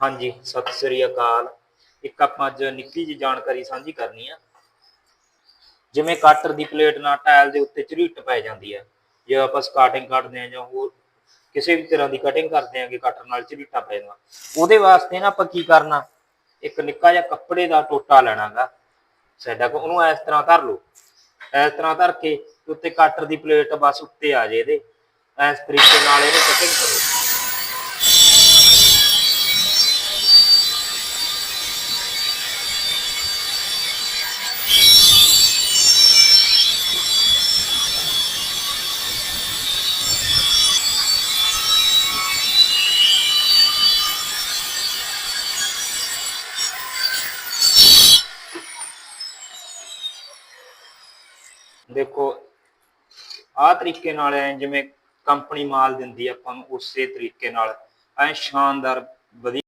ਹਾਂਜੀ, ਸਤਿ ਸ੍ਰੀ ਅਕਾਲ। ਇੱਕ ਆਪਾਂ ਅੱਜ ਨਿੱਕੀ ਜਿਹੀ ਜਾਣਕਾਰੀ ਸਾਂਝੀ ਕਰਨੀ ਆ। ਜਿਵੇਂ ਕਟਰ ਦੀ ਪਲੇਟ ਨਾਲ ਟਾਇਲ ਦੇ ਉੱਤੇ ਝਰੀਟ ਪੈ ਜਾਂਦੀ ਹੈ ਜੇ ਆਪਾਂ ਸਕਾਟਿੰਗ ਕੱਟਦੇ ਆ ਜਾਂ ਹੋਰ ਕਿਸੇ ਵੀ ਤਰ੍ਹਾਂ ਦੀ ਕਟਿੰਗ ਕਰਦੇ ਆਂਗੇ ਕਟਰ ਨਾਲ ਝਰੀਟਾ ਪੈ ਜਾਂਦਾ ਉਹਦੇ ਵਾਸਤੇ ਨਾ ਆਪਾਂ ਕੀ ਕਰਨਾ? ਇੱਕ ਨਿੱਕਾ ਜਿਹਾ ਕੱਪੜੇ ਦਾ ਟੋਟਾ ਲੈਣਾਗਾ। ਸਾਡਾ ਕੋ ਉਹਨੂੰ ਇਸ ਤਰ੍ਹਾਂ ਧਰ ਲਓ। ਇਸ ਤਰ੍ਹਾਂ ਧਰ ਕੇ ਉੱਤੇ ਕਟਰ ਦੀ ਪਲੇਟ ਬਸ ਉੱਤੇ ਆ ਜੇ ਇਹਦੇ। ਇਸ ਤਰੀਕੇ ਨਾਲ ਇਹਨੂੰ ਕਟਿੰਗ ਕਰੋ। ਦੇਖੋ, ਆਹ ਤਰੀਕੇ ਨਾਲ ਐ ਜਿਵੇਂ ਕੰਪਨੀ ਮਾਲ ਦਿੰਦੀ ਆ ਆਪਾਂ ਨੂੰ, ਉਸੇ ਤਰੀਕੇ ਨਾਲ। ਐ ਸ਼ਾਨਦਾਰ, ਵਧੀਆ